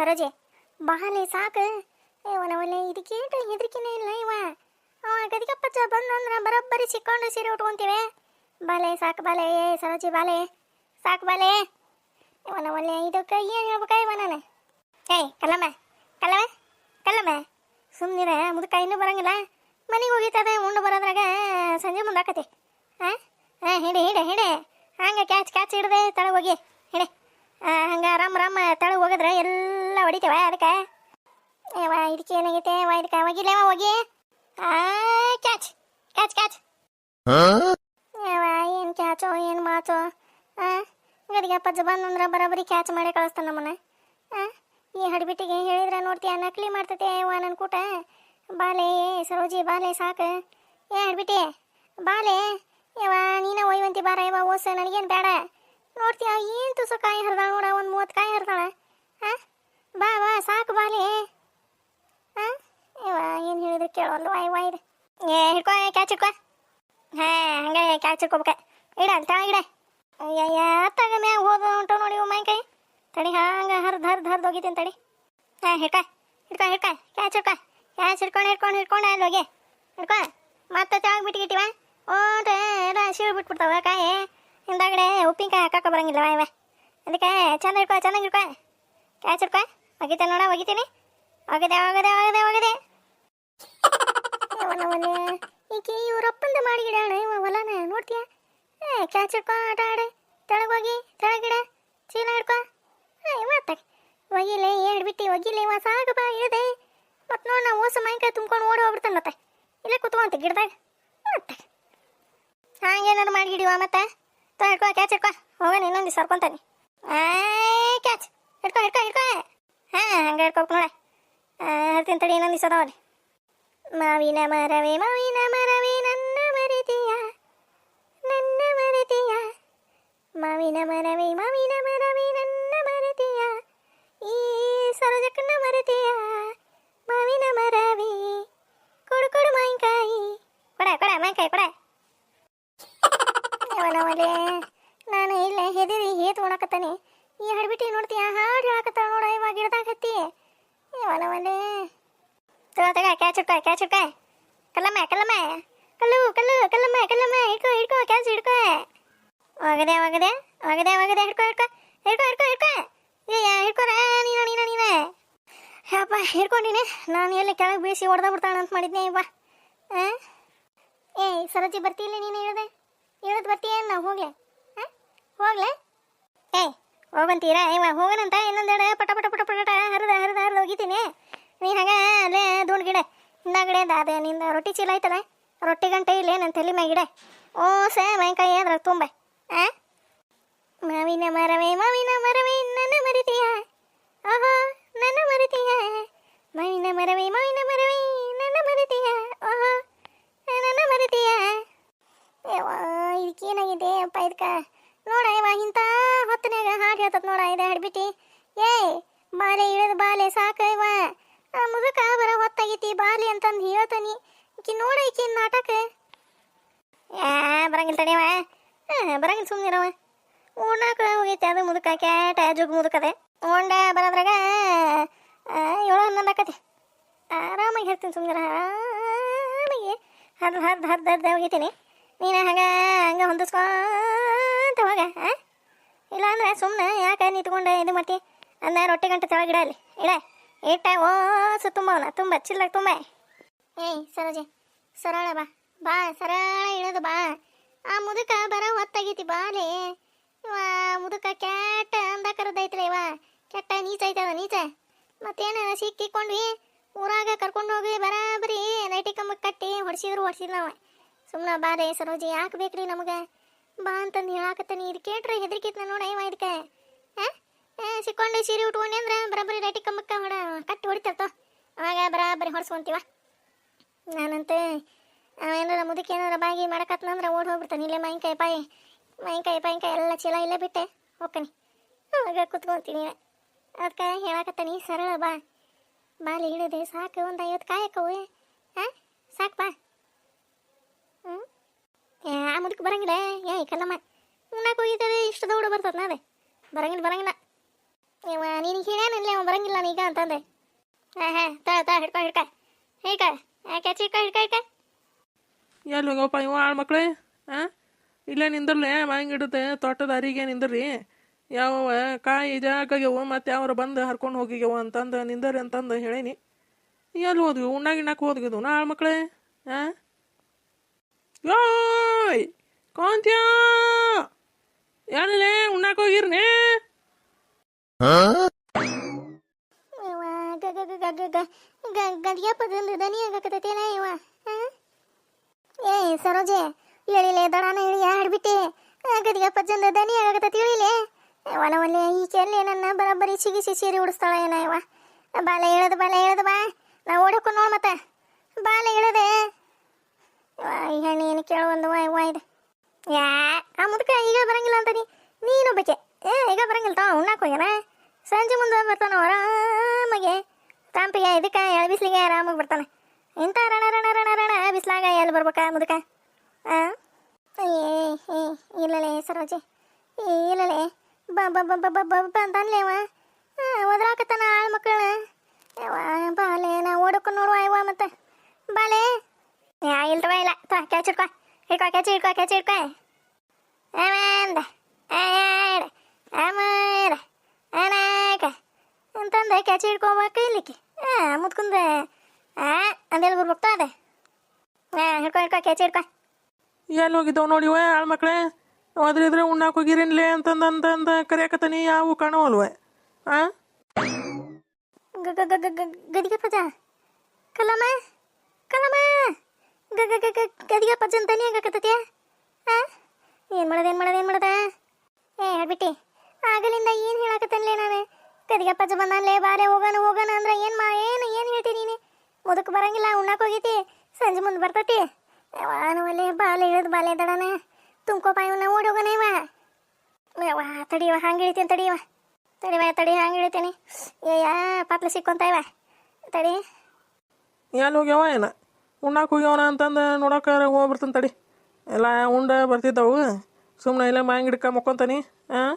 ಸರೋಜೆ ಬಾಲೆ ಸಾಕು ಇವನ ಒಳ್ಳೆ ಇದಕ್ಕೇಟ ಹೆದರಿಕೆನೇ ಇಲ್ಲ ಇವ ಅವ ಗದಿಗಪ್ಪಚ್ಚ ಬಂದಂದ್ರ ಬರೋಬ್ಬರಿ ಸಿಕ್ಕೊಂಡು ಸೀರೆ ಉಟ್ಕೊಂತೀವಿ ಬಾಲೆ ಸಾಕು ಬಾಲೆ ಏ ಸರೋಜಿ ಬಾಲೆ ಸಾಕು ಬಾಲೆ ಇವನ ಒಳ್ಳೆ ಇದಕ್ಕೆ ಏನು ಹೇಳ್ಬೇಕ ಇವ ನಾನು ಏಯ್ ಕಲ್ಲಮ್ಮ ಕಲ್ಲಮ್ಮ ಕಲ್ಲಮ್ಮ ಸುಮ್ಮನಿರ ಮುದುಕ ಇನ್ನೂ ಬರಂಗಿಲ್ಲ ಮನೆಗೆ ಹೋಗಿತ್ತದ ಉಂಡು ಬರೋದ್ರಾಗ ಸಂಜೆ ಮುಂದೆ ಆಕತಿ ಹಾಂ ಹಾಂ ಹಿಡಿ ಹಿಡಿ ಹಿಡಿ ಹಂಗೆ ಕ್ಯಾಚ್ ಕ್ಯಾಚ್ ಹಿಡ್ದೆ ತಳಗೆ ಹೋಗಿ ಹಿಡಿ ಹಂಗೆ ಆರಾಮ್ ಆರಾಮ್ ತಳ ಹೋಗಿದ್ರೆ ಎಲ್ಲ ಹೊಡಿತೇವ ಅದಕ್ಕೆ. ಏವಾ ಇದಕ್ಕೆ ಏನಾಗೈತೆ? ವಾ ಇದಕ್ಕೆ ಹೋಗಿಲ್ಲೇವ ಹೋಗಿ. ಆ ಕ್ಯಾಚ್ ಕ್ಯಾಚ್ ಕ್ಯಾಚ್ ಏವಾ ಏನು ಕ್ಯಾಚೋ ಏನು ಮಾಚೋ ಹಾಂ ಗಡಿಗೆ ಪಜ್ಜ ಬಂದಂದ್ರೆ ಬರೋಬ್ಬರಿ ಕ್ಯಾಚ್ ಮಾಡಿ ಕಳಿಸ್ತಾನೆ ನಮ್ಮನ್ನ. ಹಾಂ ಈ ಹಡ್ಬಿಟ್ಟಿಗೆ ಹೇಳಿದ್ರೆ ನೋಡ್ತೀಯ ನಕಲಿ ಮಾಡ್ತೈತೆ ಅವ್ವ ನನ್ನ ಕೂಟ. ಬಾಲೆ ಸರೋಜಿ ಬಾಲೆ ಸಾಕು. ಏ ಹಡ್ಬಿಟ್ಟಿ ಬಾಲೆ ಯವ ನೀನ ಒಯ್ವಂತಿ ಬಾರ ಯವ ಓಸ ನನಗೇನು ಬೇಡ. ನೋಡ್ತೀಯ? ಏನು ತುಸ ಕಾಯಿ ಹರಿದಾಳ ನೋಡ, ಒಂದು ಮೂವತ್ತು ಕಾಯಿ ಹರಿದಾಳ? ಹಾಂ ಬಾ ಬಾ, ಸಾಕು ಬಾಲಿ. ಹಾಂ ಯವ ಏನು ಹೇಳಿದ್ರೆ ಕೇಳೋಲ್ಲ ವಾಯ್ ವಾಯ್ ಏ, ಹಿಡ್ಕೊ ಕ್ಯಾಚ್ ಹಿಡ್ಕೊ. ಹಾಂ, ಹಂಗೆ ಕ್ಯಾಚ್ ಹಿಡ್ಕೊಬೇಕ. ಇಡ ಅಂತ ಇಡ. ಅಯ್ಯಯ್ಯ ತಗ ಮ್ಯಾಗ ಹೋದ ಉಂಟು ನೋಡಿ ಇವು ಮೈ ಕೈ. ತಡಿ, ಹಂಗೆ ಹರ್ದು ಹರ್ದು ಹರ್ದು ಹೋಗಿದ್ದೀನಿ ತಡಿ. ಹಾಂ, ಹಿಡ್ಕ, ಹಿಡ್ಕೊ, ಹಿಡ್ಕ, ಕ್ಯಾಚ್ ಹಿಡ್ಕೊ. ಕ್ಯಾಚ್ ಹಿಡ್ಕೊಂಡು ಹಿಡ್ಕೊಂಡು ಹಿಡ್ಕೊಂಡು, ಅಲ್ಲಿ ಹೋಗಿ. ಹಿಡ್ಕೊ. ಮತ್ತೆ ತೆಳಗೆ ಬಿಟ್ಟಿಗಿಟ್ಟಿವ ಓಟ ಎಲ್ಲ ಬಿಟ್ಬಿಡ್ತಾವ ಕಾಯಿ. ಹಿಂದಾಗಡೆ ಉಪ್ಪಿನಕಾಯಿ ಹಾಕಕ್ಕೆ ಬರಂಗಿಲ್ಲ ಇವೆ? ಅದಕ್ಕೆ ಚಂದ ಇಡ್ಕೊ ಚೆನ್ನಾಗಿ ಇಡ್ಕೊ ಕ್ಯಾಚ್ ಇಡ್ಕೊ ಒಗಿತೆ ನೋಡ ಒಗಿತೀನಿ ಒಗದೆ ಒಗದೆ ಒಗದೆ ಒಗದೆ ಈಕೆ ಇವ್ರಪ್ಪಂದ ಮಾಡಿಗಿಡಾಣ ಇವ ಹೊಲನ, ನೋಡ್ತೀಯ? ಏ, ಕ್ಯಾಚ್ ಇಡ್ಕೊ ಆಟ ಆಡೆ. ತೆಳಗೆ ಹೋಗಿ ತೆಳಗಿಡ ಚೀಲ ಹಿಡ್ಕೊ. ಏ ಮಾತಾಡಿ ಒಗಿಲೆ ಎರಡು ಬಿಟ್ಟು ಒಗಿಲೆ ಇವ ಸಾಕು ಬಾ, ಇಳಿದೆ. ಮತ್ತು ನೋಡಿ ನಾವು ಓಸ ಮಾಯಿಕಾಯಿ ತುಂಬ್ಕೊಂಡು ಓಡಿ ಹೋಗ್ಬಿಡ್ತಾನೆ ಮತ್ತೆ. ಇಲ್ಲೇ ಕುತ್ಕೊಂತ ಗಿಡದಾಗ. ಮತ್ತೆ. ಹಂಗೇನಾದ್ರು ಮಾಡಿ ಮತ್ತೆ? ಹಿಡ್ಕೊ ಕ್ಯಾಚ್ ಹಿಡ್ಕೊ ಹೋಗೋಣ ಇನ್ನೊಂದು ಸರ್ಕೊಂತಾನೆ ಆ ಕ್ಯಾಚ್ ಹಿಡ್ಕೊ ಹಿಡ್ಕೊ ಹಿಡ್ಕೊ ಹಾಂ ಹಂಗೆ ಹಿಡ್ಕೊಬೇಕು ನೋಡ ಹೇಳ್ತೀನಿ ತಡಿ ಇನ್ನೊಂದು ದಿವಸ ಅದಾವಲ್ಲಿ ಮಾವಿನ ಮರವೇ ಮಾವಿನ ಮರವೇ ನನ್ನ ಮರೆತೀಯ ನನ್ನ ಮರೆತೀಯ ಮಾವಿನ ಮರವೇ ಮಾವಿನ ಮರವೇ ನನ್ನ ಮರೆತೀಯ ಈ ಸರೋಜಕ್ಕನ್ನ ಮರೆತೀಯ ಮಾವಿನ ಮರವೇ ಕೊಡು ಕೊಡು ಮಾವಿನಕಾಯಿ ಕೊಡ ಕೊಡ ಮಾವಿನಕಾಯಿ ಕೊಡ ಅವನವಲೆ ನಾನು ಇಲ್ಲೇ ಹೆದರಿ ಹೇತ್ ಉಣಕತ್ತಾನೆ ಈ ಹಡ್ಬಿಟ್ಟಿ ನೋಡ್ತೀಯ? ಹಾಡು ಹೇಳಕತ್ತಾಳ ನೋಡ ಇವಾಗ ಗಿಡದಾಗ ಹತ್ತಿ. ವನವಲೆ ತಗ ತಗ ಕ್ಯಾಚ್ ಹಿಡ್ಕೊ ಕ್ಯಾಚ್ ಹಿಡ್ಕೊ ಕಲ್ಲಮ್ಮ ಕಲ್ಲಮ್ಮ. ಕಲ್ಲು ಕಲ್ಲು, ಕಲ್ಲಮ್ಮ ಕಲ್ಲಮ್ಮ. ಹಿಡ್ಕೊ ಹಿಡ್ಕೊ ಕ್ಯಾಚ್ ಹಿಡ್ಕೊ. ಒಗದೆ ಒಗದೆ ಒಗದೆ ಒಗದೆ, ಹಿಡ್ಕೊ ಹಿಡ್ಕೊ. ಹಿಡ್ಕೊ ಹಿಡ್ಕೊ ಹಿಡ್ಕೊ. ಏ ಹಿಡ್ಕೊರ ನೀನು, ನೀನ ನೀನ. ಯಪ್ಪ ಹಿಡ್ಕೊಂಡಿನಿ ನಾನು. ಎಲ್ಲಿ ಕೆಳಗೆ ಬೀಸಿ ಹೊಡೆದ ಬಿಡ್ತಾಳೆ ಅಂತ ಮಾಡಿದ್ನೆ ಆ? ಏಯ್, ಸರಜಿ ಬರ್ತಿಲ್ಲ ನೀನು ಹೇಳಿದೆ ಹೇಳಿದ್ ಬರ್ತೀಯ ನಾವು ಹೋಗ್ಲೆ. ಹಾಂ? ಹೋಗ್ಲೆ? ಏಯ್ ಹೋಗಂತೀರಾ ಇವ ಹೋಗೋಣಂತ? ಇನ್ನೊಂದೆಡೆ ಪಟ ಪಟ ಪಟ ಪಟ ಹರಿದ ಹರಿದ ಹರಿದ ಹೋಗಿದ್ದೀನಿ. ನೀ ಹಾಗೆ ಅಲ್ಲೇ ಧೂಳ್ ಗಿಡ ಹಿಂದಾಗಡೆ ಅದೇ ನಿಂದ ರೊಟ್ಟಿ ಚೀಲ ಐತಲ್ಲ? ರೊಟ್ಟಿ ಗಂಟೆ ಇಲ್ಲೇ ನನ್ನ ತಲೆ ಗಿಡ ಓ ಸೇ ಮೈಕಾಯಿ ಅದ್ರಾಗ ತುಂಬ. ಆ ಮಾವಿನ ಮರವೇ ಮಾವಿನ ಮರವೇ, ನನ್ನ ಮರಿತೀಯ. ಓಹೋ, ನನ್ನ ಮರಿತೀಯ. ಮಾವಿನ ಮರವೇ ಮಾವಿನ ಮರವೇ, ನನ್ನ ಮರಿತೀಯ. ಓಹೋ, ನನ್ನ ಮರಿತೀಯ. ಇದಕ್ಕೇನಾಗಿದೆ ಅಪ್ಪ, ಇದಕ್ಕ. ನೋಡ ಇವ ಇಂಥ ಹೊತ್ತನ್ಯಾಗ ಹಾಡು ಹೇಳ್ತದ ನೋಡ ಇದು ಹಾಡ್ಬಿಟ್ಟು. ಏಯ್ ಬಾಲೆ ಇಳಿದ ಬಾಲೆ ಸಾಕ ಇವ ಮುದುಕ ಬರೋ ಹೊತ್ತಾಗೈತಿ, ಬಾಲೆ ಅಂತಂದು ಹೇಳ್ತಾನಿ. ಈಕಿ ನೋಡ ಈಕಿ ನಾಟಕ. ಯಾ ಬರಂಗಿಲ್ಲ ತಡೆಯವ ಬರಂಗಿಲ್ಲ ಸುಮ್ಮನಿರವ ಉಣ್ಣಾಕ ಹೋಗೈತಿ ಅದು ಮುದುಕ, ಕ್ಯಾಟ ಜುಗ್ ಮುದುಕದೆ. ಉಂಡ ಬರೋದ್ರಾಗ ಏಳು ಹನ್ನೊಂದು ಆಕತಿ. ಆರಾಮಾಗಿ ಹೇಳ್ತೀನಿ ಸುಮ್ಮನಿರ ಆರಾಮಾಗಿ. ಹರ್ದು ಹರ್ದು ಹರ್ದು ಹರ್ದು ಹೋಗಿತೀನಿ. ನೀನು ಹಂಗೆ ಹಂಗೆ ಹೊಂದಿಸ್ಕೊಂತ ಹೋಗ? ಇಲ್ಲ ಅಂದ್ರೆ ಸುಮ್ಮನೆ ಯಾಕೆ ನಿಂತ್ಕೊಂಡು ಇದು ಮಾಡ್ತಿ? ಅಂದ ರೊಟ್ಟಿ ಗಂಟೆ ತೆಳಗಿಡ ಅಲ್ಲಿ. ಇಡ ಇಟ್ಟ ಓಸು ತುಂಬವನ, ತುಂಬ ಚಿಲ್ಲಕ್ಕೆ ತುಂಬ. ಏಯ್, ಸರೋಜೆ, ಸರಳ ಬಾ. ಬಾ, ಸರಳ ಇಳದು ಬಾ. ಆ ಮುದುಕ ಬರೋ ಹೊತ್ತಾಗೈತಿ ಬಾಲೆ. ಇವ ಮುದುಕ ಕೆಟ್ಟ ಅಂದ ಕರೆದೈತ್ರಿ ಇವ. ಕೆಟ್ಟ ನೀಚ ಐತದ ನೀಚ? ಮತ್ತೇನ ಸಿಕ್ಕಿಕೊಂಡ್ವಿ? ಊರಾಗ ಕರ್ಕೊಂಡು ಹೋಗಿ ಬರಾಬರಿ ನೈಟಿ ಕಂಬಕ್ಕೆ ಕಟ್ಟಿ ಹೊಡ್ಸಿದ್ರು, ಹೊಡ್ಸಿಲ್ಲ ಅವ. ಸುಮ್ಮನೆ ಬಾರೆ ಸರೋಜಿ, ಯಾಕೆ ಬೇಕ್ರಿ ನಮಗೆ? ಬಾ ಅಂತಂದು ಹೇಳಾಕತ್ತಾನೆ, ಇದು ಕೇಟ್ರೆ ಹೆದರಿಕಿತ್ನ ನೋಡ ಏವ ಇದಕ್ಕೆ ಸಿಕ್ಕೊಂಡು ಸೀರೆ ಉಟ್ಕೊಂಡೆ ಅಂದ್ರೆ ಬರಾಬರಿ ರೇಟಿ ಕಂಬಕ್ಕೆ ಹೊಡ ಕಟ್ಟಿ ಹೊಡಿತಾರ್ತ ಅವಾಗ ಬರಾಬರಿ ಹೊಡ್ಸ್ಕೊಂತೀವ ನಾನಂತೆ ಏನಾರ ಮುದಕ್ಕೆ ಏನಾರ ಬಾಗಿ ಮಾಡಕತ್ನಂದ್ರೆ ಓಡ್ ಹೋಗ್ಬಿಡ್ತಾನೆ, ಇಲ್ಲೇ ಮಾವಿನಕಾಯಿ ಪಾಯಿ. ಮಾವಿನಕಾಯಿ, ಪಾಯಿನ್ಕಾಯಿ ಎಲ್ಲ ಚೀಲ ಇಲ್ಲೇ ಬಿಟ್ಟೆ, ಹೋಗ್ತಾನೆ. ಅವಾಗ ಕುತ್ಕೊಂತೀನಿ ಅದಕ್ಕೆ ಹೇಳಕತ್ತಾನಿ, ಸರಳ ಬಾ. ಬಾಲಿ ಹಿಡಿದೆ, ಸಾಕು, ಒಂದು ಐವತ್ತು ಕಾಯಕ್ಕವು. ಹಾಂ ಸಾಕು ಬಾ. ಆ ಮುದಕ್ಕೆ ಬರಂಗಿಲ್ಲ. ಏ ಕಲ್ಲಮ್ಮ ಉಣ್ಣಕ್ಕೆ ಹೋಗಿದ್ದಾರೆ ಇಷ್ಟು ದೌಡ ಬರ್ತದೆ ನಾಳೆ. ಬರಂಗಿಲ್ಲ ಬರಂಗಿಲ್ಲ. ಇವ ನೀನು ಹೇಳ್ಯಾನಲ್ಲ ಅವ ಬರಂಗಿಲ್ಲ ನೀಗ ಅಂತಂದೆ. ಹಾಂ ಹಾಂ ತಾ ತಾ ಹಿಡ್ಕ ಹಿಡ್ಕ. ಹಿಡ್ಕ ಯಾಕೆ ಹಿಡ್ಕ ಹಿಡ್ಕ ಹಿಡ್ಕ. ಎಲ್ಲಿ ಹೋಗಪ್ಪ ಇವ, ಆಳು ಮಕ್ಕಳೇ ಹಾಂ ಇಲ್ಲೇ ನಿಂದ್ರಲೆ ಮಾಂಗ್ ತೋಟದ ಅರಿಗೆ ನಿಂದ್ರಿ. ಯಾವ ಕಾಯಿ ಜಾಕಾಗ್ಯವು ಮತ್ತೆ ಯಾವ್ರ ಬಂದು ಹರ್ಕೊಂಡು ಹೋಗಿಗ್ಯವು ಅಂತಂದು, ನಿಂದರಿ ಅಂತಂದು ಹೇಳೀನಿ. ಎಲ್ಲಿ ಹೋದ್ವಿ? ಉಣ್ಣಾಗ ಹೋದ್ವಿ ಹೋದ್ಗಿದ್ವು ನಾ ಆಳು ಮಕ್ಕಳೇ ಹಾಂ ಯೋಯ್ ಕಾಂತ್ಯಾ ಏನಿಲ್ಲ ಉಣ್ಣಾಕ ಹೋಗಿರ್ನೇ ಇವ ಗ ಗ ಗ ಗ ಗ ಗ ಗದಿಗೆ ಪದಂದು ದನಿ ಆಗಕತ್ತೇನ ಇವ ಹಾಂ ಏ ಸರೋಜೆ ಹೇಳಿಲೆ ದಡಾನ ಹೇಳಿ ಹಾಡ್ಬಿಟ್ಟೆ ಗದಿಗೆ ಪಜ್ಜಂದ ದನಿ ಆಗಕತ್ತ ಹೇಳಿಲೆ ಒಲೆ ಈ ಕೆಲ್ಲೆ ನನ್ನ ಬರಬ್ಬರಿ ಸಿಗಿಸಿ ಸೀರೆ ಉಡಿಸ್ತಾಳ ಏನ ಇವ ಬಾಲ ಹೇಳದು ಬಾಲ ಹೇಳದು ಬಾ ನಾ ಓಡಕ್ಕೂ ನೋಡ್ ಮತ್ತ ಬಾಲ ಹೇಳದೆ ಇವ ಈ ಹೆಣ್ಣು ಏನು ಕೇಳುವಂದು ವಾ ಇದೆ. ಯಾ, ಆ ಮುದುಕ ಈಗ ಬರಂಗಿಲ್ಲ ಅಂತಾನಿ ನೀನು ಬೇಕೆ ಏ, ಈಗ ಬರಂಗಿಲ್ಲ ತಾವ, ಉಣ್ಣಾಕ ಹೋಗ್ಯಾನ? ಸಂಜೆ ಮುಂದೆ ಬರ್ತಾನ ಆರಾಮಾಗೆ. ತಂಪಿಗೆ ಇದಕ್ಕೆ, ಎಳೆ ಬಿಸಿಲಿಗೆ ಆರಾಮಾಗಿ ಬರ್ತಾನೆ. ಇಂಥ ರಣ ರಣ ರಣ ರಣ ಬಿಸಿಲಾಗ ಎಲ್ಲಿ ಬರ್ಬೇಕಾ ಮುದುಕ? ಆ? ಏ ಏ, ಇಲ್ಲಲೇ ಸರೋಜೆ. ಏ, ಇಲ್ಲಲೇ. ಬ ಬ ಬ ಬ ಬ ಬ ಅಂತನ್ಲೇವ. ಒದ್ರಾಕತ್ತಾನ ಆಳು ಮಕ್ಕಳನ್ನ ಬಾಲೆ ನಾ ಓಡಕ್ಕೆ ನೋಡುವ ಇವ ಮತ್ತೆ. ಬಾಲೆ. ಯಾ ಇಲ್ತವ ಇಲ್ಲ. ತ ಕ್ಯಾಚ್ ಹಿಡ್ಕೊ ಕ್ಯಾಚಿ ಕ್ಯಾಚ್ ಹಿಡ್ಕೊ ಕ್ಯಾಚ್ ಹಿಡ್ಕೊ ಆಮೇಂದ ಆಡ. ಆಮೇರ ಅನಾಕ ಅಂತಂದೆ ಕ್ಯಾಚ್ ಹಿಡ್ಕೊಬೇಕು ಇಲ್ಲಿಕ್ಕೆ. ಹಾಂ ಮುತ್ಕುಂದೆ ಆ ಅಂದೇಳಿ ಬರ್ಬೇಕು ಅದೇ. ಹಾಂ ಹಿಡ್ಕೊ ಹಿಡ್ಕೊ ಕ್ಯಾಚ್ ಹಿಡ್ಕೊ ಎಲ್ಲಿ ಹೋಗಿದ್ದವು ನೋಡಿವ ಆಳು ಮಕ್ಳೇ? ಅದ್ರಿದ್ರೆ ಉಣ್ಣಾಕ ಹೋಗಿರಿನ್ಲೇ ಅಂತಂದು ಅಂತಂದು ಕರಿಯಾಕತ್ತಾನಿ ಯಾವು ಕಾಣವಲ್ವ ಗ ಗದಿಗೆ ಪಜಾ. ಕಲಮ ಕಲಮ ಗದಿಗೆ ಪಜ ಅಂತಾನೆ ಆಗಕತ್ತತ್ಯ ಹಾಂ ಏನು ಮಾಡೋದು ಏನು ಮಾಡೋದು, ಏನು ಮಾಡೋದ? ಏ, ಹೇಳ್ಬಿಟ್ಟಿ, ಆಗಲಿಂದ ಏನು ಹೇಳಕತ್ತನ್ಲೇ ನಾನು? ಗದಿಗೆ ಪಜ ಬಂದಾನ್ಲೇ, ಬಾರೆ ಹೋಗೋಣ ಹೋಗೋಣ ಅಂದ್ರೆ ಏನು ಮಾ, ಏನು ಏನು ಹೇಳ್ತಿ ನೀನು? ಮುದಕ್ಕೆ ಬರಂಗಿಲ್ಲ, ಉಣ್ಣಾಕ ಹೋಗೈತಿ, ಸಂಜೆ ಮುಂದೆ ಬರ್ತೈತಿ. ಒಲೆ ಬಾಲೆ ಇಳಿದು ಬಾಲೆ ದಡನ. ತುಂಬ್ಕೋ ಪಾಯವನ್ನ ಓಡಿ ಹೋಗೋಣ ಇವ. ವಾ ತಡಿಯವ ಹಂಗೆ ಇಳಿತೀನಿ ತಡಿಯವ ತಡಿವ ತಡಿ ಹಂಗೆ ಇಳಿತೀನಿ ಏಯ ಪಾತ್ಲ ಸಿಕ್ಕೊಂತ ಇವ. ತಡಿ. ಎಲ್ಲಿ ಹೋಗ್ಯಾವ ಉಣ್ಣಾಕ ಹೋಗ್ಯವನ ಅಂತಂದು ನೋಡೋಕೆ ಹೋಗ್ಬರ್ತಾನೆ ತಡಿ. ಎಲ್ಲ ಉಂಡ ಬರ್ತಿದ್ದವು. ಸುಮ್ಮನೆ ಇಲ್ಲ ಮಾಯಂಗ್ ಹಿಡ್ಕ ಮಕ್ಕೊಂತಾನಿ. ಹಾಂ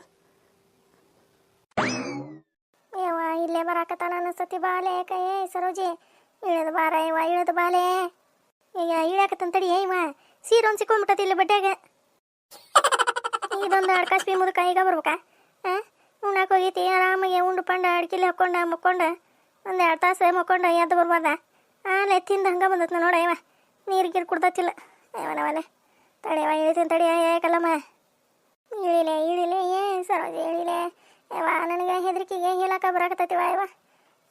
ಯವ್ವ, ಇಲ್ಲೇ ಬರಾಕತ್ತಾನ ಅನಸ್ತತಿ ಬಾಲೆ ಕೈ ಸರೋಜಿ, ಇಳಿದು ಬಾರ ಇವ ಇಳಿದು ಬಾಲೆ. ಈಗ ಇಳಾಕತ್ತನ್ ತಡಿ ಇವ ಸೀರೆ ಒಂದು ಸಿಕ್ಕೊಂಡ್ಬಿಟ್ಟತಿ ಇಲ್ಲಿ ಬಡ್ಡೆಗೆ ಇದೊಂದು ಅಡ್ಕಾಸ್ ಬಿ ಮುದುಕ, ಈಗ ಬರ್ಬೇಕಾ? ಹಾಂ ಉಣ್ಣಾಕ ಹೋಗೈತಿ, ಆರಾಮಾಗಿ ಉಂಡು ಪಂಡ, ಅಡ್ಕಿಲಿ ಹಾಕ್ಕೊಂಡ ಮಕ್ಕೊಂಡ, ಒಂದು ಎರಡು ತಾಸು ಮಕ್ಕೊಂಡ ಎದ್ದು ಬರ್ಬೋದ ಆಲೆ ತಿಂದು ಹಂಗೆ ಬಂದತ್ ನೋಡ ಇವ ನೀರು ಗೀರು ಕುಡ್ದತ್ತಿಲ್ಲ. ಇವನವನೆ ತಡೆಯವ, ಇಳಿತೀನಿ ತಡೆಯ ಯಾಕಲ್ಲಮ್ಮ ಇಳಿಲೆ ಇಳಿಲೆ, ಏ ಸರೋಜ, ಇಳಿಲೆ. ಯವ್ವ ನನಗೆ ಹೆದರಿಕೆಗೆ ಹೇಳಕ್ಕ ಬರಾಕತ್ತೈತಿವ ಇವ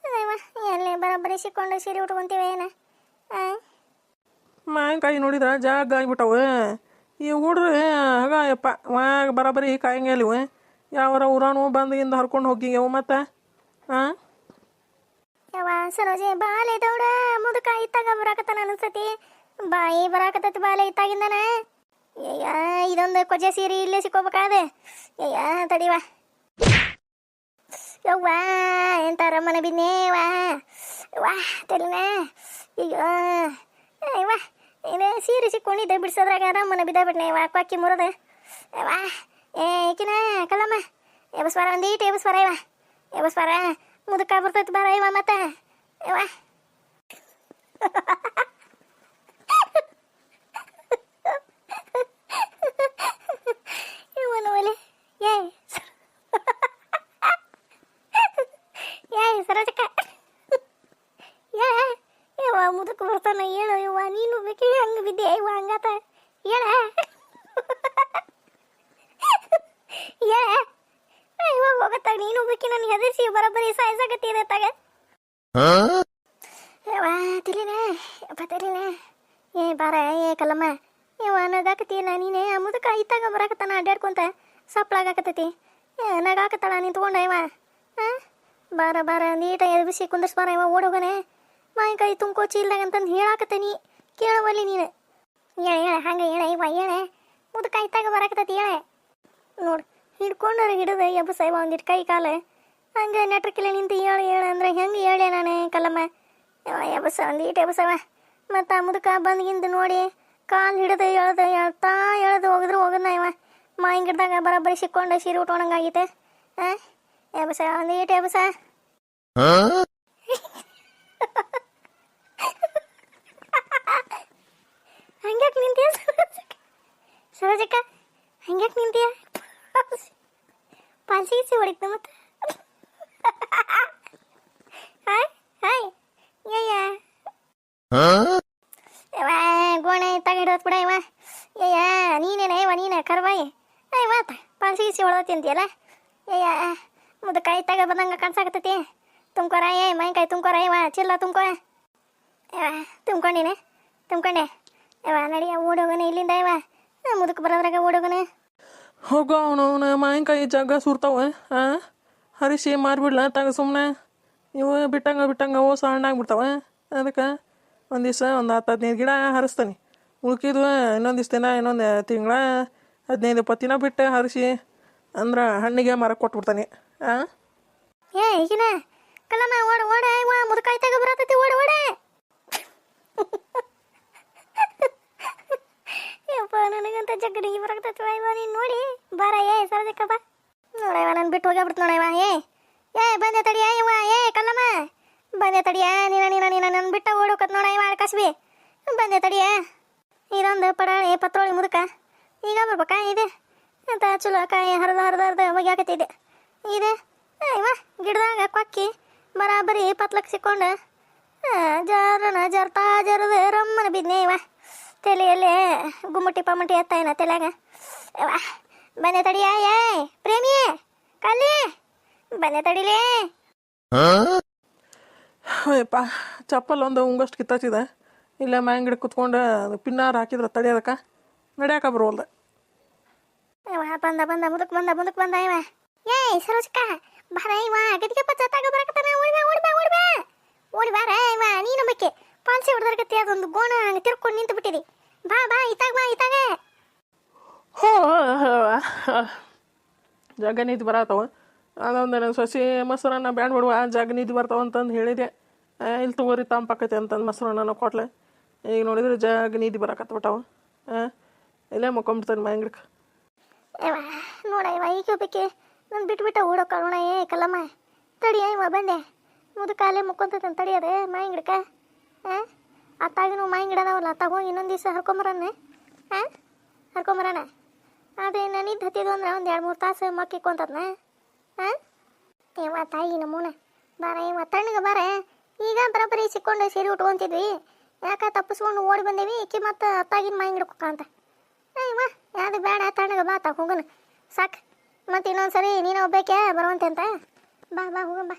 ಅದೇವ ಎಲ್ಲೇ ಬರೋಬ್ಬರಿ ಸಿಕ್ಕೊಂಡು ಸೀರೆ ಉಟ್ಕೊಂತೀವ ಏನ? ಮಾವಿನಕಾಯಿ ನೋಡಿದ್ರ ಜಾಗ ಆಗ್ಬಿಟ್ಟವು. ಈ ಹುಡ್ರು ಆಗ, ಯಪ್ಪ, ವಾಗ ಬರೋಬ್ಬರಿ ಅಲ್ಲಿವೆ. ಯಾವರ ಊರಾನು ಹಿಂದೆ ಹರ್ಕೊಂಡು ಹೋಗಿಂಗೆವು ಮತ್ತೆ? ಹಾಂ ಯವ್ವ ಸರೋಜೆ ಬಾಲೆ ದೌಡ ಮುದುಕ ಇತ್ತಾಗ ಬರಾಕತ್ತಾನ ಅನಿಸ್ತತಿ ಬಾಯಿ ಬರಾಕತ್ತೈತಿ ಬಾಲೆ ಇತ್ತಾಗಿಂದನ ಅಯ್ಯ ಇದೊಂದು ಕೊಜೆ ಸೀರೆ ಇಲ್ಲೇ ಸಿಕ್ಕೋಬೇಕಾದೆ ಅಯ್ಯ ತಡಿವ ಯವ್ವ ಎಂತಾರ ಮನೆ ಬಿನ್ನೆ ವಾ ವಾ ತಡಿನ ಈಗ ಅಯ್ಯವ್ವ ಇದು ಸೀರೆ ಸಿಕ್ಕೊಂಡಿದ್ದೆ ಬಿಡ್ಸೋದ್ರಾಗ ಆರಾಮನ ಬಿದ್ದ ಬಿಡ್ನೆ ವಾ ಕ್ವಾಕಿ ಮುರದ ವಾ ಏ ಈಕಿನ ಕಲ್ಲಮ್ಮ ಎಬಸ್ವಾರ ಒಂದೀಟ್ ಎಬಸ್ವಾರ ಇವ ಎಬಸ್ವಾರ ಮುದುಕ ಬರ್ತೈತಿ ಬಾರ ಇವ ಮತ್ತೆ ಇವ ಇವನು ಒಲೆ ಏಯ್ ಏಯ್ ಸರೋಜಕ್ಕ ಏ ಯವ್ವ ಮುದುಕ ಬರ್ತಾನ ಹೇಳು ಯವ್ವ ನೀನು ಬೇಕಿ ಹಂಗ ಬಿದ್ದೆ ಇವ ಹಂಗಾತ ಹೇಳ ಏ ಇವಾಗ ಹೋಗತ್ತಾಗ ನೀನು ಬೇಕಿ ನನ್ನ ಹೆದರ್ಸಿ ಬರೋಬ್ಬರಿ ಸಾಯ್ಸಾಗತ್ತಿ ಇದತ್ತಾಗ ಯವ್ವ ತಿಳಿನ ತಿಳಿನ ಏ, ಬಾರ, ಏ, ಕಲ್ಲಮ್ಮ. ಏ ನಗಾಕತ್ತೀನ ನೀನೇ? ಆ ಮುದುಕ ಇತ್ತಾಗ ಬರಾಕತ್ತಾನ ಅಡ್ಡಾಡ್ಕೊಂತ ಸಪ್ಪಳಾಗಾಕತ್ತೈತಿ ಏ ನಗಾಕತ್ತಾಳ ನಿಂತ್ಕೊಂಡ ಇವ ಹಾಂ ಬಾರ ಬಾರ, ನೀಟ ಎದ್ಬಿಸಿ ಕುಂದರ್ಸ್ ಬಾರ ಇವ ಓಡೋಗನೆ ಮಾಯಿಕಾಯಿ ತುಂಬ್ಕೋ ಚೀಲ್ದಾಗ ಅಂತಂದು ಹೇಳಾಕತ್ತೀನಿ ಕೇಳವಲ್ಲಿ ನೀನು. ಹೇಳ ಹೇಳ, ಹಂಗೆ ಹೇಳ ಇವ ಹೇಳೆ. ಮುದುಕ ಇತ್ತಾಗ ಬರಾಕತ್ತೈತಿ, ಹೇಳೆ. ನೋಡು ಹಿಡ್ಕೊಂಡಾರ ಹಿಡಿದು ಎಬ್ಬಸ ಇವ ಒಂದಿಟ್ಟು ಕೈ ಕಾಲು. ಹಂಗೆ ನೆಟ್ರಕಿಲ್ಲ ನಿಂತು ಹೇಳು ಹೇಳು ಅಂದ್ರೆ ಹೆಂಗೆ ಹೇಳೆ ನಾನು ಕಲ್ಲಮ್ಮ? ಯವ್ವ ಎಬ್ಬಸ ಒಂದೀಟ್ ಎಬ್ಬಸವ ಮತ್ತು ಆ ಮುದುಕ ಬಂದ್ಗಿಂದು ನೋಡಿ ಕಾಲು ಹಿಡಿದು ಎಳ್ದು, ಎಳ್ತಾ ಎಳ್ದು ಹೋಗಿದ್ರು ಹೋಗದ್ನ ಇವ. ಮಾಯಿನ ಗಿಡದಾಗ ಬರೋಬ್ಬರಿ ಸಿಕ್ಕೊಂಡು ಸೀರೆ ಉಟ್ಕೊಂಡಂಗಾಗೈತೆ ಹಾಂ ಎಬ್ಬಸ ಒಂದು ಎಬ್ಬಸ ಹಂಗ್ಯಾಕೆ ನಿಂತೀಯ ಸರೋಜಕ್ಕ, ಹಂಗ್ಯಾಕೆ ನಿಂತೀಯ? ಪಾಲ್ಸಿ ಗಿಸಿ ಹೊಡಿತು ಮತ್ತೆ ಹಾಯ್ ಹಾಯ್ ಯಯ್ಯ ಗೋಣೆ ತಗಡೋತ್ ಬಿಡ ಇವ ಯಯ್ಯ ನೀನೇನ ಇವ ನೀನ ಕರ್ವಾಯಿ ಏಯ್ ಮಾತ ಪಾಲ್ಸಿ ಗಿಸಿ ಹೊಡೋತಿ ಅಂತೀಯಲ್ಲ ಮುದ ಕೈ ತಗ ಬಂದಂಗ ಕಾಣ್ಸಾಕತ್ತೈತಿ ತುಂಬ್ಕೊರ ಏ ಮೈನ್ಕಾಯಿ ತುಂಬ್ಕೊರ ಇವ ಚಿಲ್ಲ ತುಂಬ್ಕೊ ತುಂಬ್ಕೊಂಡಿನಿ ತುಂಬ್ಕೊಂಡೆ ಇವ ನಡಿಯ ಓಡೋಗನ ಇಲ್ಲಿಂದ ಇವ ಮುದಕ್ ಬರೋದ್ರಾಗ ಓಡೋಗನೆ ಹೋಗೋ, ಅವನು ಮಾವಿನಕಾಯಿ ಜಾಗ ಸುರ್ತಾವ ಹಾಂ ಹರಿಸಿ ಮಾರ್ಬಿಡ್ಲ, ತಗ ಸುಮ್ಮನೆ ಇವು ಬಿಟ್ಟಂಗ ಬಿಟ್ಟಂಗ ಓ ಸಣ್ಣಾಗ್ಬಿಡ್ತಾವೆ ಅದಕ್ಕೆ ಒಂದು ದಿವಸ ಒಂದು ಹತ್ತು ಹದಿನೈದು ಗಿಡ ಹರಿಸ್ತಾನೆ. ಉಳ್ಕಿದ್ವು ಇನ್ನೊಂದು ದಿವ್ಸ ದಿನ, ಇನ್ನೊಂದು ತಿಂಗಳ, ಹದಿನೈದು ಇಪ್ಪತ್ತು ದಿನ ಬಿಟ್ಟು ಹರಿಸಿ ಅಂದ್ರೆ ಹಣ್ಣಿಗೆ ಮರ ಕೊಟ್ಬಿಡ್ತಾನೆ ಹಾಂ ಏ, ಈಗಿನ ಕಲಮ್ಮ ಓಡ ಓಡ ಮುದಕಾಯಿ ತಗ ಬರತೈತಿ, ಓಡ ಓಡ. ಯಪ್ಪ, ನನಗಂತ ಜಗ್ಗಡಿ ಬರಕತ್ತೈತಿ ಇವ ನೀನು ನೋಡಿ? ಬಾರ, ಏ, ಸರದಕ್ಕ ಬಾ. ನನ್ನ ನಾನು ಬಿಟ್ಟು ಹೋಗ್ಬಿಡ್ತು ನೋಡವ ಏ. ಏ, ಬಂದೆ ತಡಿಯ ಇವ ಏ, ಕಲ್ಲಮ್ಮ. ಬಂದೆ ತಡಿಯ, ನೀನ ನೀನ ನೀನ ನನ್ನ ಬಿಟ್ಟ ಓಡೋಕತ್ ನೋಡ ಇವ ಕಸ್ಬಿ ಬಂದೆ ತಡಿಯ. ಇದೊಂದು ಪಡಾಳಿ, ಪತ್ರೋಳಿ ಮುದುಕ. ಈಗ ಬರ್ಬೇಕಾ? ಇದೆ. ಅಂತ ಚಲೋ ಕಾಯಿ ಹರಿದ ಹರಿದ ಹರಿದ ಒಗ್ಯಾಕತ್ತಿದೆ ಇದೆ. ಇವ ಗಿಡದಾಗ ಕೊಕ್ಕಿ, ಬರಾಬರಿ ಪತ್ಲಕ್ ಸಿಕ್ಕೊಂಡು. ಜರನ ಜರ್ತಾ ಜರದ ರಮ್ಮನ ಬಿದ್ನೆ ತಲೆಯಲ್ಲೇ ಗುಮ್ಮಟಿ ಪಮ್ಮಟಿ ಎತ್ತಾಯಿನ ತಲೆಯಾಗ. ಬಂದೆ ತಡಿಯ ಏ ಪ್ರೇಮಿಯೇ ಕಲ್ಲಿ ಬಂದೆ ತಡಿಲೇ. ಅಯ್ಯಪ್ಪ ಚಪ್ಪಲ್ ಒಂದು ಉಂಗಷ್ಟು ಕಿತ್ತಾಚಿದೆ. ಇಲ್ಲೇ ಮ್ಯಾಂಗಿಡ ಗಿಡ ಕುತ್ಕೊಂಡು ಪಿನ್ನಾರ ಹಾಕಿದ್ರೆ ತಡಿಯೋದಕ್ಕ? ನಡ್ಯಾಕ ಬರೋಲ್ದ ಬಂದ ಬಂದ ಮುದುಕ್ ಬಂದ ಮುದುಕ್ ಬಂದ ಇವ ಏಯ್ ಸರೋಜಕ್ಕ ಬಾರ ಇವ ಗದಿಗೆ ಪಚ್ಚಾತಾಗ ಬರಕತ್ತಾನ? ಓಡಿ ಬಾ ಓಡಿ ಬಾ ಓಡಿ ಬಾ ಓಡಿ ಬಾರ ಇವ ನೀನು ಬೇಕೆ ಪಾಲ್ಸಿ ಹೊಡೆದರ್ಗತ್ತಿ ಅದೊಂದು ಗೋಣ ತಿರ್ಕೊಂಡು ನಿಂತು ಬಿಟ್ಟಿರಿ ಬಾ ಬಾ ಇತ್ತಾಗ ಬಾ ಇತ್ತಾಗ. ಹೋ ನೀತಿ ಬರತ್ತವ ಅದೊಂದು ನನ್ನ ಸೊಸಿ ಮೊಸರನ್ನ ಬ್ಯಾಂಡ್ ಬಿಡುವ. ಜಗನಿದ್ ಬರ್ತಾವ ಅಂತಂದು ಹೇಳಿದೆ. ಇಲ್ಲಿ ತಗೋರಿ ತಂಪಾಕೈತೆ ಅಂತಂದು ಮೊಸರನ್ನ ಕೊಟ್ಲೆ. ಈಗ ನೋಡಿದ್ರೆ ಜಗನಿದ್ ಬರಕತ್ಬಿಟ್ಟವ. ಹಾಂ ಇಲ್ಲೇ ಮುಕ್ಕೊಂಬಿಡ್ತಾನೆ ಮ್ಯಾಂಗ್ ಗಿಡಕ್ಕೆ ಇವ ನೋಡ ಇವ ಈಗ ಬೇಕೆ ನಾನು ಬಿಟ್ಬಿಟ್ಟ ಓಡೋಕ ನೋಡ ಏ ಕಲ್ಲಮ್ಮ. ತಡಿಯ ಇವ ಬಂದೆ. ಕಾಲೇ ಮುಕ್ಕೊಂತೈತೆ ತಡಿಯೋದೆ ಮಾಯಿನ ಗಿಡಕ್ಕೆ ಹಾಂ ಅತ್ತಾಗಿನೂ ಮಾಯಿನ ಗಿಡ ಅತ್ತಾಗ ಹೋಗಿ ಇನ್ನೊಂದು ದಿವಸ ಹರ್ಕೊಂಬರನ್ನೆ ಹಾಂ ಹರ್ಕೊಂಬರಣ. ಅದೇ ನನಿದ್ದು ಹತ್ತಿದ್ದು ಅಂದ್ರೆ ಒಂದು ಎರಡು ಮೂರು ತಾಸು ಮಕ್ಕಿಕೊಂತದ್ನ ಹಾಂ ಏವ ತಾಯಿ ನಮ್ಮೂನ. ಬಾರ ಏವ ತಣ್ಣಗೆ ಬಾರ. ಈಗ ಬರೋಬ್ಬರಿ ಸಿಕ್ಕೊಂಡು ಸೀರೆ ಉಟ್ಕೊಂತಿದ್ವಿ. ಯಾಕೆ ತಪ್ಪಿಸ್ಕೊಂಡು ಓಡಿ ಬಂದೇವಿ, ಈಕಿ ಮತ್ತು ಅತ್ತಾಗಿನ ಮಾಯಿನ ಗಿಡಕ್ಕೆ ಅಂತ ಅಯ್ಯವ್ವ ಯಾವುದು ಬೇಡ, ತಣ್ಣಗೆ ಬಾ ತಾ ಹೋಗನ ಸಾಕು. ಮತ್ತೆ ಇನ್ನೊಂದು ಸರಿ ನೀನು ಒಬ್ಬೇಕೆ ಬರುವಂತೆ ಅಂತ. ಬಾ ಬಾ, ಹೋಗೋಣ ಬಾ.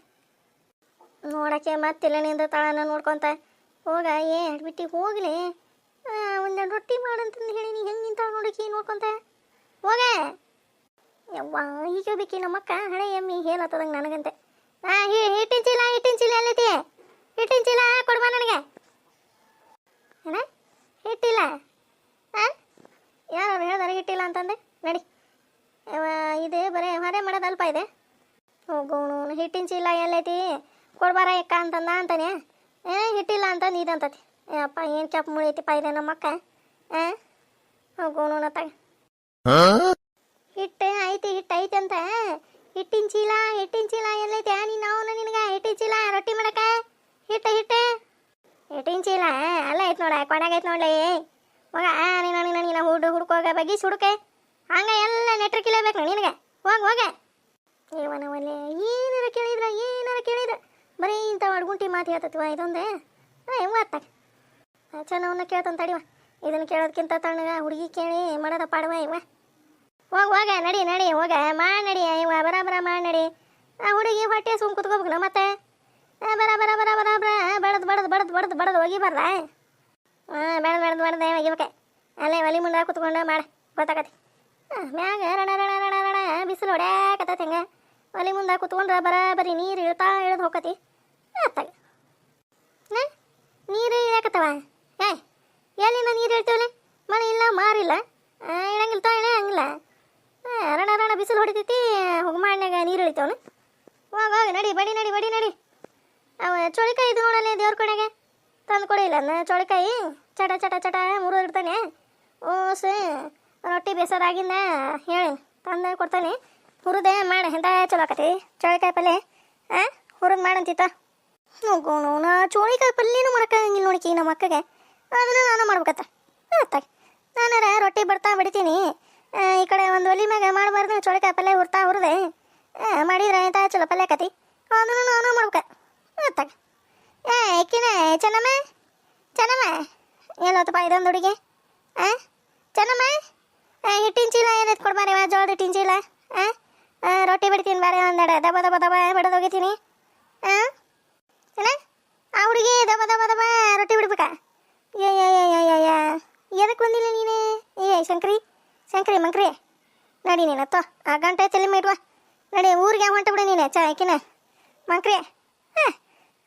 ನೋಡಕ್ಕೆ ಮತ್ತಿಲ್ಲ ನಿಂದ ತಳನ ನೋಡ್ಕೊಂತ. ಹೋಗ ಏ ಬಿಟ್ಟು ಹೋಗ್ಲಿ. ಒಂದು ರೊಟ್ಟಿ ಮಾಡಂತಂದು ಹೇಳಿ, ನೀ ಹೆಂಗೆ ನಿಂತಾಳ ನೋಡಕ್ಕೆ ನೋಡ್ಕೊಂತ? ಹೋಗ. ಯವ್ವ ಈಗ ಬೇಕಿ ನಮ್ಮಕ್ಕ, ಹಳೆ ಎಮ್ಮಿ ಹೇಳತ್ತದಂಗೆ ನನಗಂತೆ. ಹಾಂ, ಹಿಟ್ಟಿನ ಚೀಲ ಹಿಟ್ಟಿನ ಚೀಲ ಎಲ್ಲೈತಿ? ಹಿಟ್ಟಿನ ಚೀಲ ಕೊಡ್ಬಾ ನನಗೆ. ಅಣ್ಣ ಹಿಟ್ಟಿಲ್ಲ ಹಾಂ ಯಾರು ಹೇಳ್ದಾರೆ ಹಿಟ್ಟಿಲ್ಲ ಅಂತಂದೆ? ನಡಿ. ಇದು, ಬರೀ, ಹೊರೆ ಮಾಡೋದು ಅಲ್ಪ ಇದೆ. ಹೋಗೋಣ ಹಿಟ್ಟಿನ ಚೀಲ ಎಲ್ಲೈತಿ? ಕೊಡ್ಬಾರ ಎಕ್ಕ ಅಂತಂದ ಅಂತಾನೆ. ಏ, ಹಿಟ್ಟಿಲ್ಲ ಅಂತಂದು ಇದಂತತಿ ಅಪ್ಪ, ಏನು ಚಪ್ ಪಾ ಇದೆ ನಮ್ಮಕ್ಕ ಹಾಂ ಹೋಗೋಣ ತಗ ಹಿಟ್ಟು ಐತಿ ಹಿಟ್ಟು ಐತಿ ಅಂತ. ಹಿಟ್ಟಿನ ಚೀಲ ಹಿಟ್ಟಿನ ಚೀಲ ಎಲ್ಲೈತಿ? ನೀನು ಅವನ ನಿನಗ? ಹಿಟ್ಟಿನ ಚೀಲ ರೊಟ್ಟಿ ಮಾಡಕ? ಹಿಟ್ಟು ಹಿಟ್ಟು. ಹಿಟ್ಟಿನ ಚೀಲ ಅಲ್ಲ ಐತೆ ನೋಡ ಕೊಡಾಗ ಐತೆ ನೋಡ್ಲಿ. ಮಗ ನೀನ, ನೀನು ನೀನು, ಹುಡು ಹುಡ್ಕೋಗ ಬಗ್ಗಿ ಸುಡುಕೆ ಹಂಗ ಎಲ್ಲ ನೆಟ್ರಕಿಲೇಬೇಕು ನಿನಗೆ. ಹೋಗ ಹೋಗ. ಇವನವಲ್ಲೇ ಏನಾರ ಕೇಳಿದ್ರ ಏನಾರ ಕೇಳಿದ್ರ ಬರೀ ಇಂಥ ಅಡ್ಗುಂಟಿ ಮಾತು ಹೇಳ್ತತಿವ ಇದೊಂದೇ? ಹೆಂಗೆ ಮಾತಾಗ ಚೆನ್ನವನ್ನ ಕೇಳ್ತಾನೆ ತಡಿವ ಇದನ್ನು ಕೇಳೋದಕ್ಕಿಂತ ತಣ್ಣಗ ಹುಡುಗಿ ಕೇಳಿ ಮಾಡೋದ ಪಾಡವ ಇವ ಹೋಗ್ ಹೋಗ ನಡಿ ನಡಿ ಹೋಗ. ಮಾಡಿ ನಡಿ ಇವ ಬರ ಬರ ಮಾಡಿ ನಡಿ. ಆ ಹುಡುಗಿ ಹೊಟ್ಟೆ ಸುಮ್ ಕುತ್ಕೋಬೇಕು ಮತ್ತೆ? ಆ, ಬರ ಬರ ಬರ ಬರ ಬರ. ಬಡದ್ ಬಡದ್ ಬಡದ್ ಬಡದ್ ಬಡದ್ ಹೋಗಿ ಬರ್ರ ಹಾಂ ಬೆಳೆದು ಬೆಳೆದು ಬೆಳೆದು ಒಗಿಬೇಕೆ ಅಲ್ಲೇ ಒಲಿ ಮುಂದೆ ಕುತ್ಕೊಂಡು ಮಾಡ. ಗೊತ್ತಾಗತಿ ಹಾಂ ಮ್ಯಾಗ ರಣ ರಣ ರಣ ರಣ ಬಿಸಿಲು ಹೊಡ್ಯಾಕತ್ತೈತಿ ಹಂಗೆ? ಒಲಿ ಮುಂದೆ ಕುತ್ಕೊಂಡ್ರೆ ಬರಾಬರಿ ನೀರು ಇಳ್ತಾ ಇಳಿದು ಹೋಗತಿ ಆತಾಗ. ನೀರು ಇಳಕತ್ತವ ಏ ಎಲ್ಲಿಂದ ನೀರು ಇಳ್ತೇವಲೆ? ಮಳೆ ಇಲ್ಲ ಮಾರಿಲ್ಲ ಇಳಂಗಿಲ್ಲ ತೋ ಇಳ, ಹಂಗಿಲ್ಲ. ಅರಣ ರಣ ರಣ ಬಿಸಿಲು ಹೊಡಿತೈತಿ ಹೊಗಮಾಡ್ನಾಗ ನೀರು ಇಳಿತಾವನು. ಹೋಗ ಹೋಗ, ನಡಿ, ಬಡಿ ನಡಿ ಬಡಿ, ನಡಿ. ಅವ ಚೋಳಿಕಾಯಿ ಇದು ನೋಡಲ್ಲ ದೇವ್ರ ಕೊಡೆಗೆ. ತಂದು ಕೊಡಿಲ್ಲ ಚೋಳಿಕಾಯಿ. ಚಟ ಚಟ ಚಟ ಮುರಿದಿಡ್ತಾನೆ ಓ, ಸ, ರೊಟ್ಟಿ ಬೇಸರಾಗಿಂದ ಹೇಳಿ, ತಂದು ಕೊಡ್ತಾನೆ. ಹುರಿದೆ ಮಾಡ, ಎಂತ ಚಲೋ ಆಕತಿ? ಚೋಳಿಕಾಯಿ ಪಲ್ಯ ಹಾಂ ಹುರಿದು ಮಾಡಂತಿತ್ತ ನಾ ಚೋಳಿಕಾಯಿ ಪಲ್ಯನೂ ಮಾಡಕ್ಕಾಗಂಗಿಲ್ಲ ನೋಡಿಕಿ ನಮ್ಮ ಅಕ್ಕಗೆ. ಅದನ್ನ ನಾನು ಮಾಡ್ಬೇಕತ್ತ ಆತಾಗ ನಾನಾರ ರೊಟ್ಟಿ ಬರ್ತಾ ಬಿಡ್ತೀನಿ. ಈ ಕಡೆ ಒಂದು ಒಲಿ ಮ್ಯಾಗ ಮಾಡಬಾರ್ದು, ಚೋಳಿಕಾಯಿ ಪಲ್ಯ ಹುರ್ತಾ ಹುರಿದೆ. ಮಾಡಿದ್ರೆ ಎಂತ ಚಲೋ ಪಲ್ಯ ಆಕತಿ? ಅದನ್ನು ನಾನು ಮಾಡ್ಬೇಕ. ಆತಾಗ ಏ ಏಕಿನ ಚೆನ್ನಮ್ಮ? ಚೆನ್ನಮ್ಮ? ಎಲ್ಲೋತಪ್ಪ, ಇದೊಂದು ಹುಡುಗಿ. ಆ? ಚೆನ್ನಮ್ಮ? ಹಿಟ್ಟಿನ ಚೀಲ ಏನೈತೆ ಕೊಡ್ಬಾರಿ ಜೋಳದ ಹಿಟ್ಟಿನ ಚೀಲ? ರೊಟ್ಟಿ ಬಿಡ್ತೀನಿ ಬೇರೆ ಒಂದೆಡೆ. ದಬ ದಬ ದಬ, ಬಿಡೋದು ಹೋಗಿತೀನಿ ಹಾಂ ಆ ಹುಡುಗಿ ದಬ ದಬ ದಬ, ರೊಟ್ಟಿ ಬಿಡ್ಬೇಕಾ? ಏ ಎದಕ್ಕೆ ಬಂದಿಲ್ಲ ನೀನೇ? ಏ ಶಂಕ್ರಿ ಶಂಕ್ರಿ, ಮಂಕ್ರಿ. ನಡಿ ನೀನು ಅತ್ತೋ ಆ ಗಂಟೆ ತಲೆ ಮೇಟ್ವಾ ನಡಿ, ಊರಿಗೆ ಹೊಂಟ ಬಿಡು ನೀನೆ, ಚಾ ಯಾಕಿನ ಮಂಕ್ರಿ. ಹಾಂ.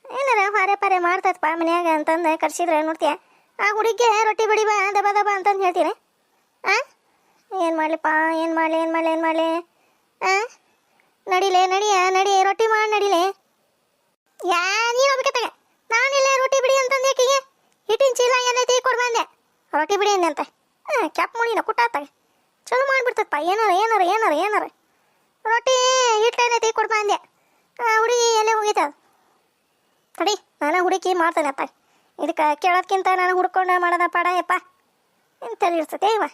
ಏನಾರ ಪಾರೆ ಪಾರೆ ಮಾಡ್ತೈತಪ್ಪ ಮನ್ಯಾಗ ಅಂತಂದು ಕರ್ಸಿದ್ರೆ ನೋಡ್ತೀಯ? ಆ ಹುಡುಗಿಗೆ ರೊಟ್ಟಿ ಬಿಡಿಬಾ ದಬ ದಬ ಅಂತಂದು ಹೇಳ್ತೀನಿ. ಆ? ಏನು ಮಾಡಲಿಪ್ಪ? ಏನು ಮಾಡಲಿ ಏನು ಮಾಡಲಿ ಏನು ಮಾಡಲಿ? ನಡಿಲೆ, ನಡಿಯ ನಡಿ ರೊಟ್ಟಿ ಮಾಡಿ ನಡಿಲೆ. ಯಾ, ನೀನು ಹೋಗ್ಬೇಕತ್ತಾಗ ನಾನಿಲ್ಲ ರೊಟ್ಟಿ ಬಿಡಿ ಅಂತಂದು ಯಾಕಿಗೆ ಹಿಟ್ಟಿನ ಚೀಲ ಏನೈತಿ ಕೊಡ್ ಬಂದೆ. ರೊಟ್ಟಿ ಬಿಡಿ ಅಂದೆ ಅಂತ. ಕ್ಯಾಪ್ ಮುಡಿನ ಕುಟ್ಟಾತಾಗ ಚಲೋ ಮಾಡ್ಬಿಡ್ತಪ್ಪ ಏನಾರ ಏನಾರ ಏನಾರ ಏನಾರ. ರೊಟ್ಟಿ, ಹಿಟ್ಟು ಏನೈತಿ ಕೊಡ್ ಬಂದೆ. ಹುಡುಗಿ ಎಲ್ಲೇ ಹೋಗೈತೆ ಅದು ತಡಿ ನಾನು ಹುಡುಕಿ ಮಾಡ್ತೇನೆ ಅಪ್ಪ. ಇದಕ್ಕೆ ಕೇಳೋದ್ಕಿಂತ ನಾನು ಹುಡ್ಕೊಂಡು ಮಾಡೋದ ಪಾಡ ಯಪ್ಪ. ಅಂತ ಇರ್ತೈತೆ ಇವ?